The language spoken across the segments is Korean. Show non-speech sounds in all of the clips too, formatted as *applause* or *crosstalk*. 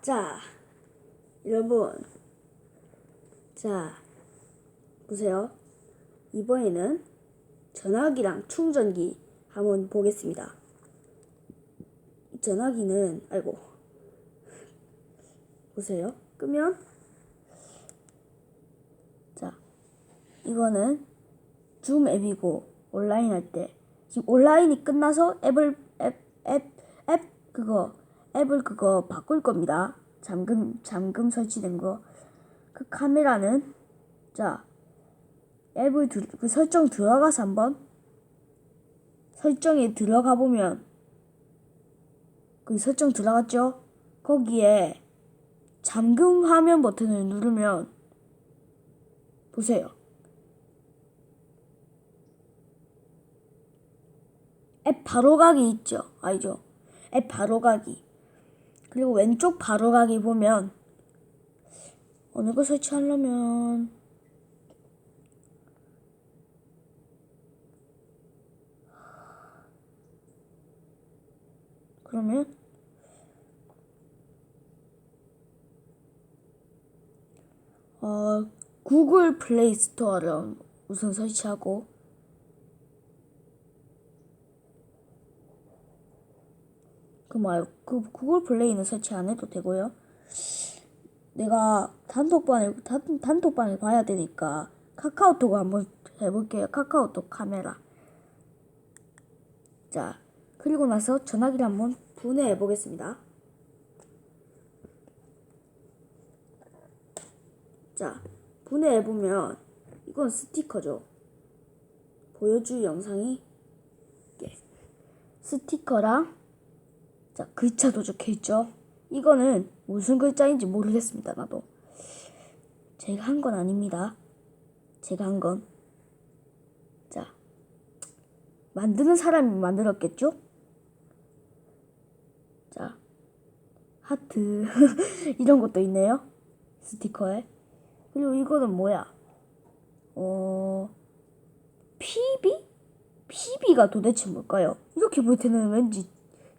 자, 여러분. 자, 보세요. 이번에는 전화기랑 충전기 한번 보겠습니다. 이 전화기는, 아이고. 보세요. 끄면, 자, 이거는 줌 앱이고, 온라인 할 때. 지금 온라인이 끝나서 앱을, 앱, 앱, 앱, 그거, 앱을 그거 바꿀 겁니다. 잠금, 잠금 설치된 거. 그 카메라는, 자, 앱을, 들, 그 설정 들어가서 한번, 설정에 들어가 보면, 그 설정 들어갔죠? 거기에 잠금 화면 버튼을 누르면, 보세요. 앱 바로 가기 있죠? 알죠? 앱 바로 가기. 그리고 왼쪽 바로가기 보면 어느 거 설치하려면 그러면 어 구글 플레이 스토어를 우선 설치하고 그 말, 그 구글 플레이는 설치 안 해도 되고요. 내가 단톡방을 단, 단톡방을 봐야 되니까 카카오톡 한번 해볼게요. 카카오톡 카메라. 자, 그리고 나서 전화기를 한번 분해해 보겠습니다. 자, 분해해 보면 이건 스티커죠. 보여줄 영상이 스티커랑 자, 글자도 적혀 있죠. 이거는 무슨 글자인지 모르겠습니다. 나도. 제가 한 건 아닙니다. 제가 한 건. 자, 만드는 사람이 만들었겠죠? 자, 하트. *laughs* 이런 것도 있네요. 스티커에. 그리고 이거는 뭐야? 어, PB? PB가 도대체 뭘까요? 이렇게 볼 때는 왠지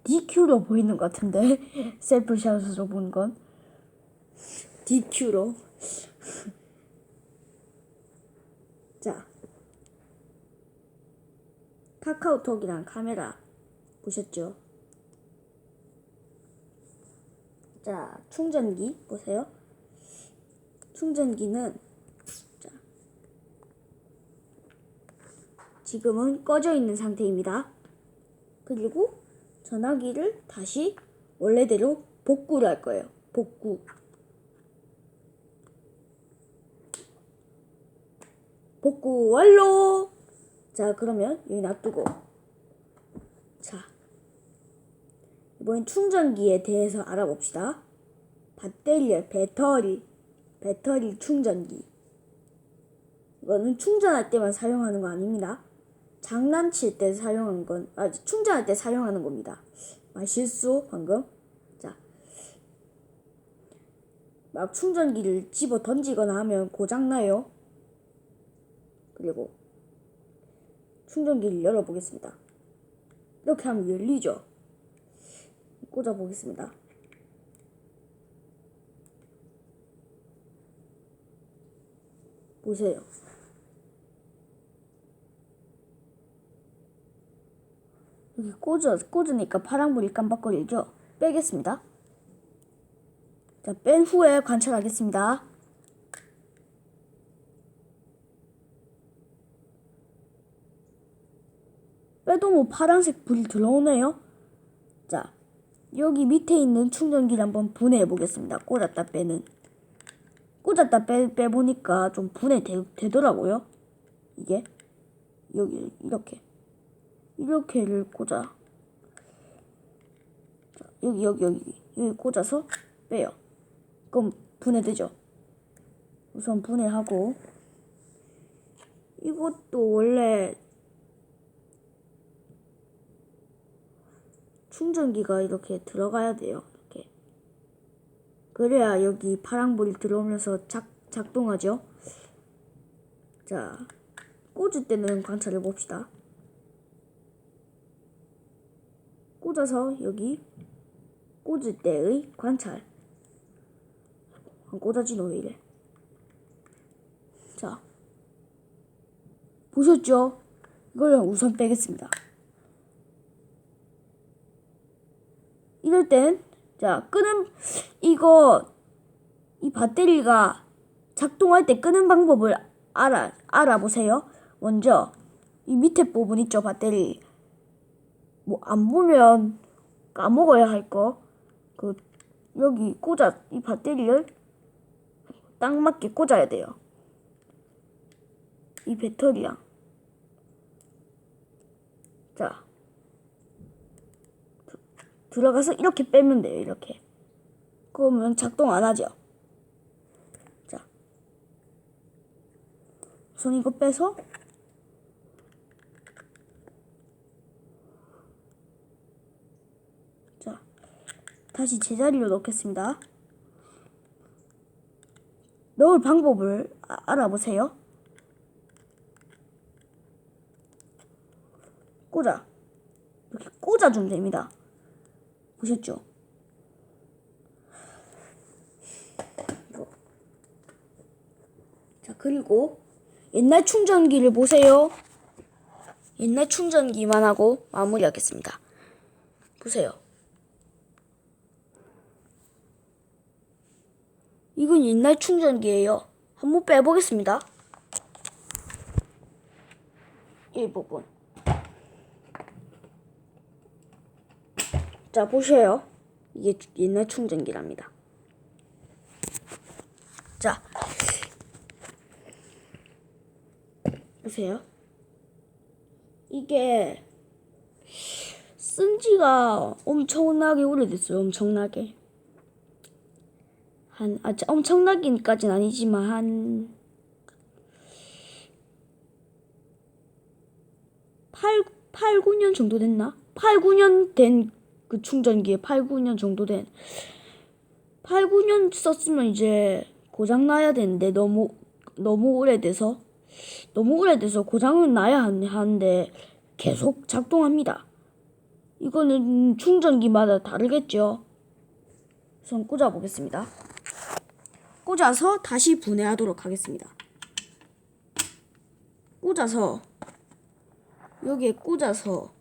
DQ로 보이는 것 같은데? *laughs* 셀프샷으로 본 건? DQ로? *laughs* 자. 카카오톡이랑 카메라 보셨죠? 자 충전기 보세요. 충전기는 자. 지금은 꺼져 있는 상태입니다. 그리고 전화기를 다시 원래대로 복구를 할 거예요. 복구. 복구 완료! 자, 그러면 여기 놔두고. 자. 이번엔 충전기에 대해서 알아봅시다. 배터리, 배터리, 배터리 충전기. 이거는 충전할 때만 사용하는 거 아닙니다. 장난칠 때 사용한 건, 아, 충전할 때 사용하는 겁니다. 아, 실수, 방금. 자. 막 충전기를 집어 던지거나 하면 고장나요. 그리고 충전기를 열어보겠습니다. 이렇게 하면 열리죠. 꽂아보겠습니다. 보세요. 여기 꽂아, 꽂으니까 파란불이 깜빡거리죠? 빼겠습니다. 자, 뺀 후에 관찰하겠습니다. 빼도 뭐 파란색 불이 들어오네요. 자, 여기 밑에 있는 충전기를 한번 분해해 보겠습니다. 꽂았다 빼는. 꽂았다 빼, 빼보니까 좀 분해 되, 되더라고요. 이게. 여기, 이렇게. 이렇게를 꽂아. 자, 여기, 여기, 여기, 여기 꽂아서 빼요. 그럼 분해되죠? 우선 분해하고. 이것도 원래 충전기가 이렇게 들어가야 돼요. 이렇게. 그래야 여기 파랑불이 들어오면서 작, 작동하죠. 자, 꽂을 때는 관찰해 봅시다. 꽂아서 여기 꽂을 때의 관찰. 안왜 이래? 자 보셨죠? 이걸 우선 빼겠습니다. 이럴 땐, 자, 끄는, 이거, 이 배터리가 작동할 때 끄는 방법을 알아, 알아보세요. 먼저, 이 밑에 부분 있죠, 배터리. 뭐, 안 보면 까먹어야 할 거. 그, 여기 꽂아, 이 배터리를 딱 맞게 꽂아야 돼요. 이 배터리랑. 자. 들어가서 이렇게 빼면 돼요. 이렇게. 그러면 작동 안 하죠. 자. 우선 이거 빼서 자. 다시 제자리로 넣겠습니다. 넣을 방법을 아- 알아보세요. 꽂아. 이렇게 꽂아주면 됩니다. 보셨죠? 이거. 자, 그리고 옛날 충전기를 보세요. 옛날 충전기만 하고 마무리하겠습니다. 보세요. 이건 옛날 충전기예요. 한번 빼보겠습니다. 이 부분. 자, 보세요. 이게 옛날 충전기랍니다. 자, 보세요. 이게 쓴 지가 엄청나게 오래됐어요. 엄청나게. 한, 아, 자, 엄청나기까지는 아니지만, 한, 8, 8, 9년 정도 됐나? 8, 9년 된 그 충전기에 8, 9년 정도 된 8, 9년 썼으면 이제 고장 나야 되는데 너무 너무 오래돼서 너무 오래돼서 고장은 나야 한- 하는데 계속 작동합니다. 이거는 충전기마다 다르겠죠. 우선 꽂아 보겠습니다. 꽂아서 다시 분해하도록 하겠습니다. 꽂아서 여기에 꽂아서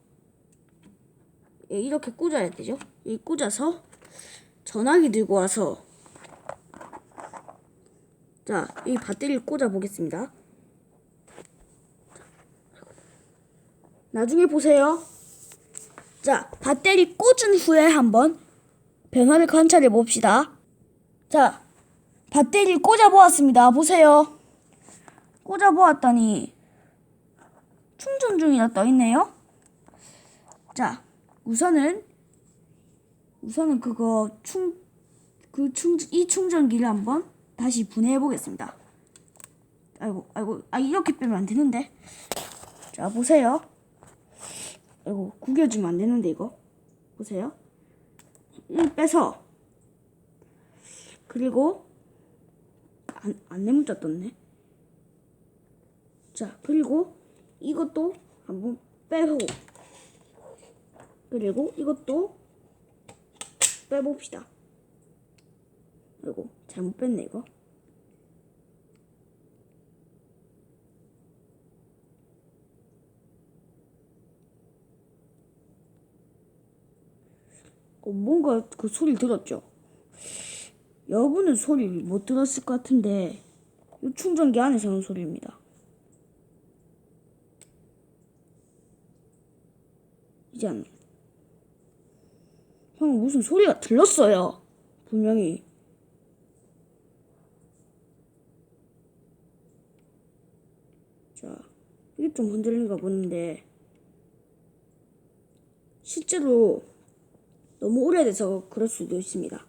예, 이렇게 꽂아야 되죠. 이 꽂아서 전화기 들고 와서 자, 이 배터리를 꽂아 보겠습니다. 나중에 보세요. 자, 배터리 꽂은 후에 한번 변화를 관찰해 봅시다. 자, 배터리를 꽂아 보았습니다. 보세요. 꽂아 보았더니 충전 중이라 떠 있네요. 자, 우선은 우선은 그거 충 그 충 이 충전기를 한번 다시 분해해 보겠습니다. 아이고 아이고 아 이렇게 빼면 안 되는데. 자 보세요. 아이고 구겨주면 안 되는데 이거 보세요. 이 빼서 그리고 안 안내문자 떴네. 자 그리고 이것도 한번 빼고 그리고 이것도 빼봅시다. 아이고 잘못 뺐네 이거. 어, 뭔가 그 소리 들었죠? 여러분은 소리 못 들었을 것 같은데 이 충전기 안에서 는 소리입니다. 이제 안형 무슨 소리가 들렸어요. 분명히. 자, 이게 좀 흔들린가 보는데 실제로 너무 오래돼서 그럴 수도 있습니다.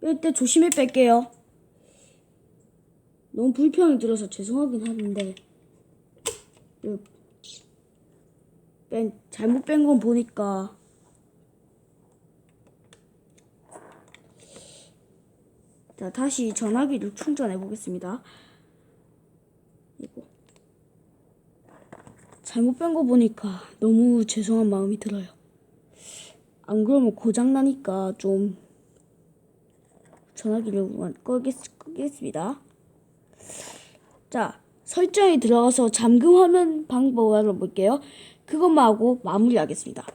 뺄 때 조심히 뺄게요. 너무 불편이 들어서 죄송하긴 하는데. 그 뺀, 잘못 뺀 건 보니까. 자 다시 전화기를 충전해 보겠습니다. 이거. 잘못 뺀 거 보니까 너무 죄송한 마음이 들어요. 안 그러면 고장 나니까 좀 전화기를 끄겠, 끄겠습니다. 자, 설정에 들어가서 잠금 화면 방법을 알아볼게요. 그것만 하고 마무리하겠습니다.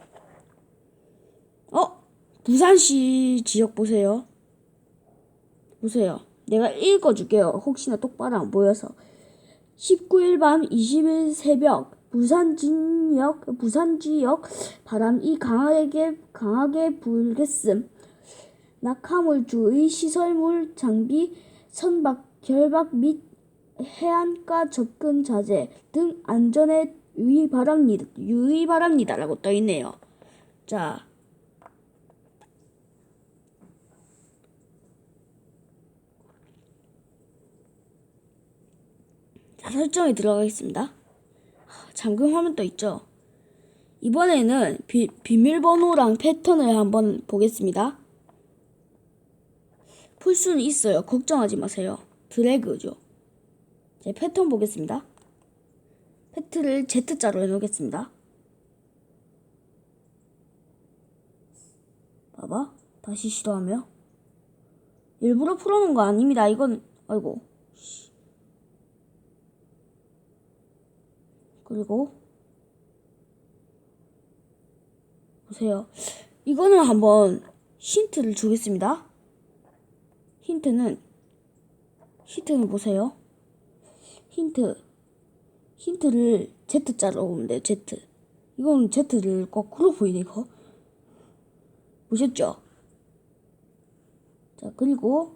어? 부산시 지역 보세요. 보세요. 내가 읽어줄게요. 혹시나 똑바로 안 보여서. 19일 밤 20일 새벽 부산 진역 부산 지역 바람이 강하게 강하게 불겠음. 낙하물 주의 시설물 장비 선박 결박 및 해안가 접근 자제 등 안전에 유의 바랍니다. 유의 바랍니다라고 떠 있네요. 자. 자, 설정에 들어가겠습니다. 하, 잠금 화면 떠 있죠? 이번에는 비, 비밀번호랑 패턴을 한번 보겠습니다. 풀 수는 있어요. 걱정하지 마세요. 드래그죠. 제 패턴 보겠습니다. 패트를 Z자로 해놓겠습니다. 봐봐. 다시 시도하며. 일부러 풀어놓은 거 아닙니다. 이건, 아이고. 씨. 그리고, 보세요. 이거는 한번 힌트를 주겠습니다. 힌트는, 힌트는 보세요. 힌트. 힌트를 Z자로 보면 돼요. Z. 이건 Z를 거꾸로 보이네, 이거. 보셨죠? 자, 그리고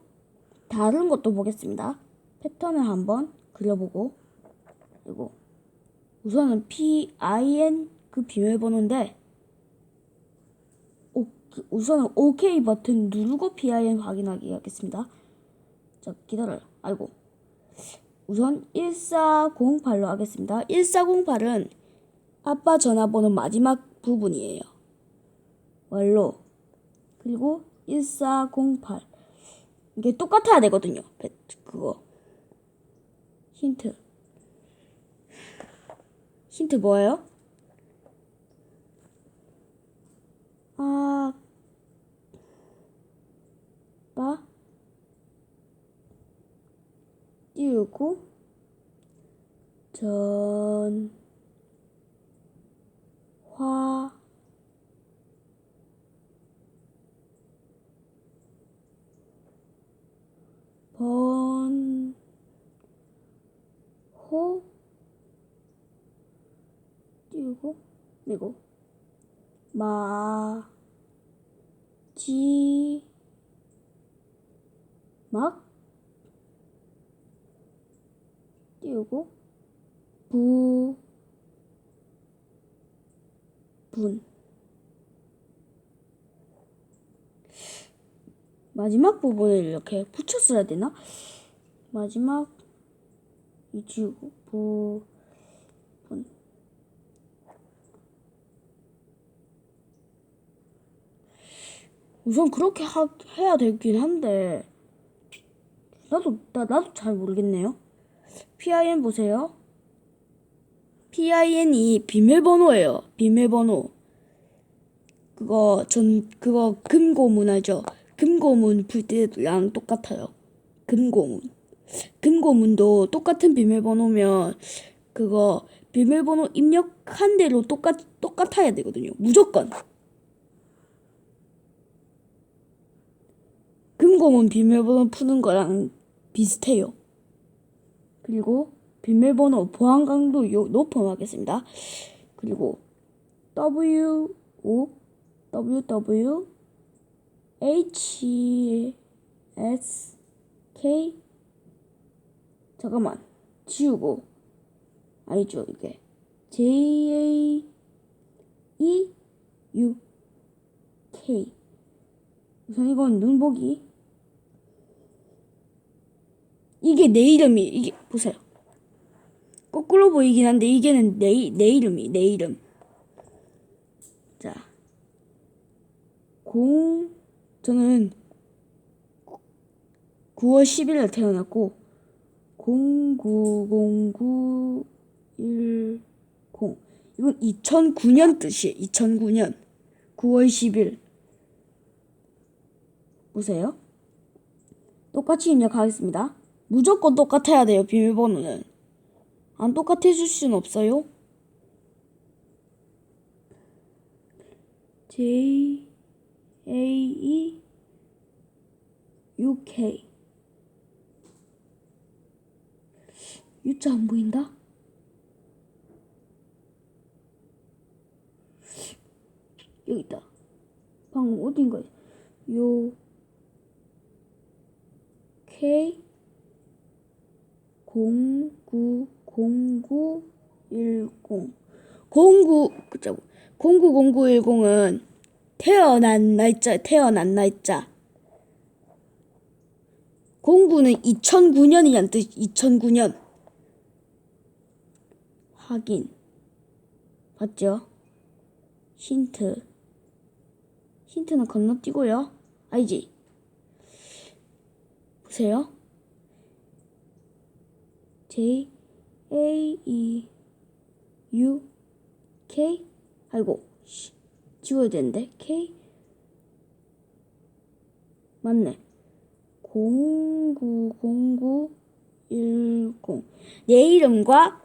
다른 것도 보겠습니다. 패턴을 한번 그려보고, 그리고 우선은 PIN 그 비밀번호인데, 오, 우선은 OK 버튼 누르고 PIN 확인하기 하겠습니다. 자, 기다려요. 아이고. 우선 1408로 하겠습니다. 1408은 아빠 전화번호 마지막 부분이에요. 완로. 그리고 1408. 이게 똑같아야 되거든요. 그거. 힌트. 힌트 뭐예요? 아, 빠, 띄우고, 전, 화, 번, 호, 띄우고, 그리고, 마, 지, 막, 띄우고, 부, 분. 마지막 부분을 이렇게 붙였어야 되나? 마지막 이 지우고 부, 분. 우선 그렇게 하, 해야 되긴 한데 나도 나, 나도 잘 모르겠네요. PIN 보세요. PIN이 비밀번호예요. 비밀번호. 그거 전 그거 금고문 알죠? 금고문 풀 때랑 똑같아요. 금고문. 금고문도 똑같은 비밀번호면 그거 비밀번호 입력한 대로 똑같 똑같아야 되거든요. 무조건. 금고문 비밀번호 푸는 거랑 비슷해요. 그리고 비밀번호 보안 강도 요 높음 하겠습니다. 그리고 W O W W H S K 잠깐만 지우고 아니죠 이게 J A E U K 우선 이건 눈보기 이게 내 이름이 이게 보세요 거꾸로 보이긴 한데 이게는 내, 내 이름이 내 이름 자 공 저는 9월 10일에 태어났고 090910 이건 2009년 뜻이에요. 2009년 9월 10일 보세요. 똑같이 입력하겠습니다. 무조건 똑같아야 돼요, 비밀번호는. 안 똑같아질 수는 없어요. J A E U K U자 안 보인다? 여기 있다. 방금 어딘가에 요 K 090910 09 그죠 090910은 태어난 날짜 태어난 날짜. 09는 2009년이란 뜻 2009년. 확인. 맞죠? 힌트. 힌트는 건너뛰고요. 알지? 보세요 J A E U K? 아이고 씨, 지워야 되는데 K? 맞네. 090910 내 이름과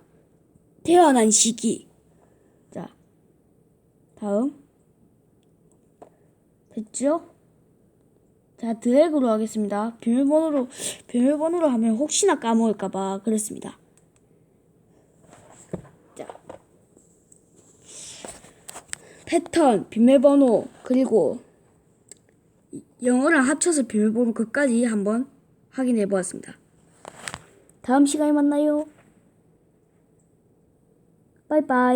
태어난 시기. 자 다음. 됐죠? 자 드래그로 하겠습니다 비밀번호로 비밀번호로 하면 혹시나 까먹을까봐 그랬습니다 자 패턴 비밀번호 그리고 영어랑 합쳐서 비밀번호 끝까지 한번 확인해 보았습니다. 다음 시간에 만나요. 빠이빠이.